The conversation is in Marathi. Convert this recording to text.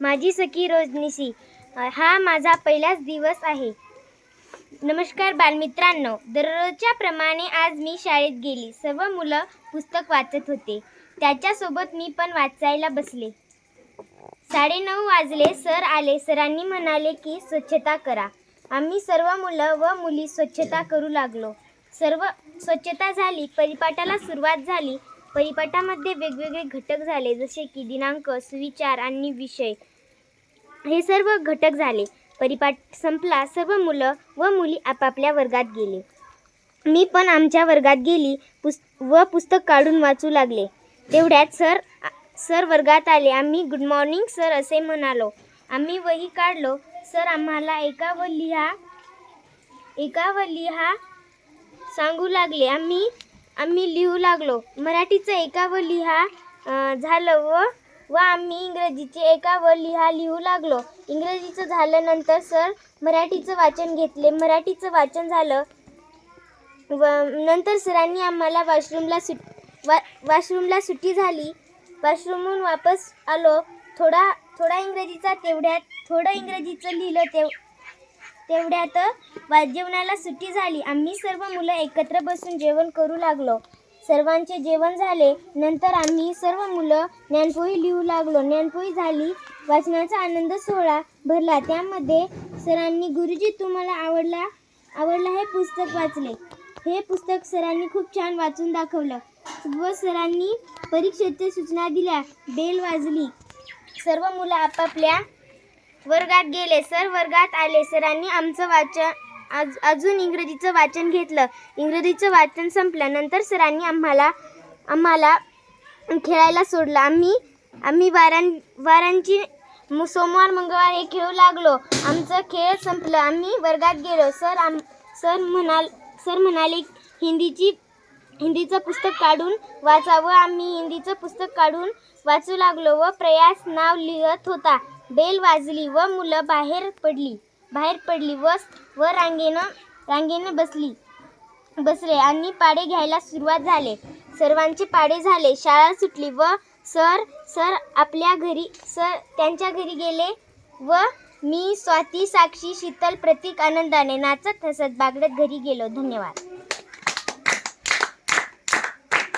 माझी सखी रोजनिशी हा माझा पहिलाच दिवस आहे. नमस्कार बालमित्रांनो. दररोजच्या प्रमाणे आज मी शाळेत गेली. सर्व मुलं पुस्तक वाचत होते. त्याच्यासोबत मी पण वाचायला बसले. साडेनऊ वाजले. सर आले. सरांनी म्हणाले की स्वच्छता करा. आम्ही सर्व मुलं व मुली स्वच्छता करू लागलो. सर्व स्वच्छता झाली. परिपाठाला सुरुवात झाली. परिपाठामध्ये वेगवेगळे घटक झाले जसे की दिनांक सुविचार आणि विषय. हे सर्व घटक झाले. परिपाठ संपला सर्व मुलं व मुली आपापल्या वर्गात गेले. मी पण आमच्या वर्गात गेली पुस व पुस्तक काढून वाचू लागले. तेवढ्यात सर सर वर्गात आले. आम्ही गुड मॉर्निंग सर असे म्हणालो. आम्ही वही काढलो. सर आम्हाला एका व लिहा एका व लिहा सांगू लागले. आम्ही आम्ही लिहू लागलो. मराठीचं एका व लिहा झालं व व आम्ही इंग्रजीचे एका व लिहा लिहू लागलो. इंग्रजीचं झाल्यानंतर सर मराठीचं वाचन घेतले. मराठीचं वाचन झालं. व नंतर सरांनी आम्हाला वॉशरूमला सुट वा वॉशरूमला सुट्टी झाली. वॉशरूमहून वापस आलो. थोडा थोडा इंग्रजीचा तेवढ्यात थोडं इंग्रजीचं लिहिलं तेव तेवढ्यात वा जेवणाला सुट्टी झाली. आम्ही सर्व मुलं एकत्र बसून जेवण करू लागलो. सर्वांचे जेवण झाले. नंतर आम्ही सर्व मुलं ज्ञानपोळी लिहू लागलो. ज्ञानपोळी झाली. वाचनाचा आनंद सोहळा भरला. त्यामध्ये सरांनी गुरुजी तुम्हाला आवडला आवडला हे पुस्तक वाचले. हे पुस्तक सरांनी खूप छान वाचून दाखवलं. व सरांनी परीक्षेच्या सूचना दिल्या. बेल वाजली. सर्व मुलं आपापल्या वर्गात गेले. सर वर्गात आले. सरांनी आमचं वाचन आज अजून इंग्रजीचं वाचन घेतलं. इंग्रजीचं वाचन संपल्यानंतर सरांनी आम्हाला आम्हाला खेळायला सोडलं. आम्ही आम्ही वारां वारांची सोमवार मंगळवार हे खेळू लागलो. आमचं खेळ संपलं. आम्ही वर्गात गेलो. सर आम सर म्हणाल सर म्हणाले हिंदीची हिंदीचं पुस्तक काढून वाचावं. आम्ही हिंदीचं पुस्तक काढून वाचू लागलो व प्रयास नाव लिहत होता. बेल वाजली व मुलं बाहेर पडली. बाहेर पडली व व रांगेनं रांगेनं बसली. बसले आणि पाडे घ्यायला सुरुवात झाले. सर्वांचे पाडे झाले. शाळा सुटली व सर सर आपल्या घरी सर त्यांच्या घरी गेले व मी स्वाती साक्षी शीतल प्रतीक आनंदाने नाचत हसत बागडत घरी गेलो. धन्यवाद.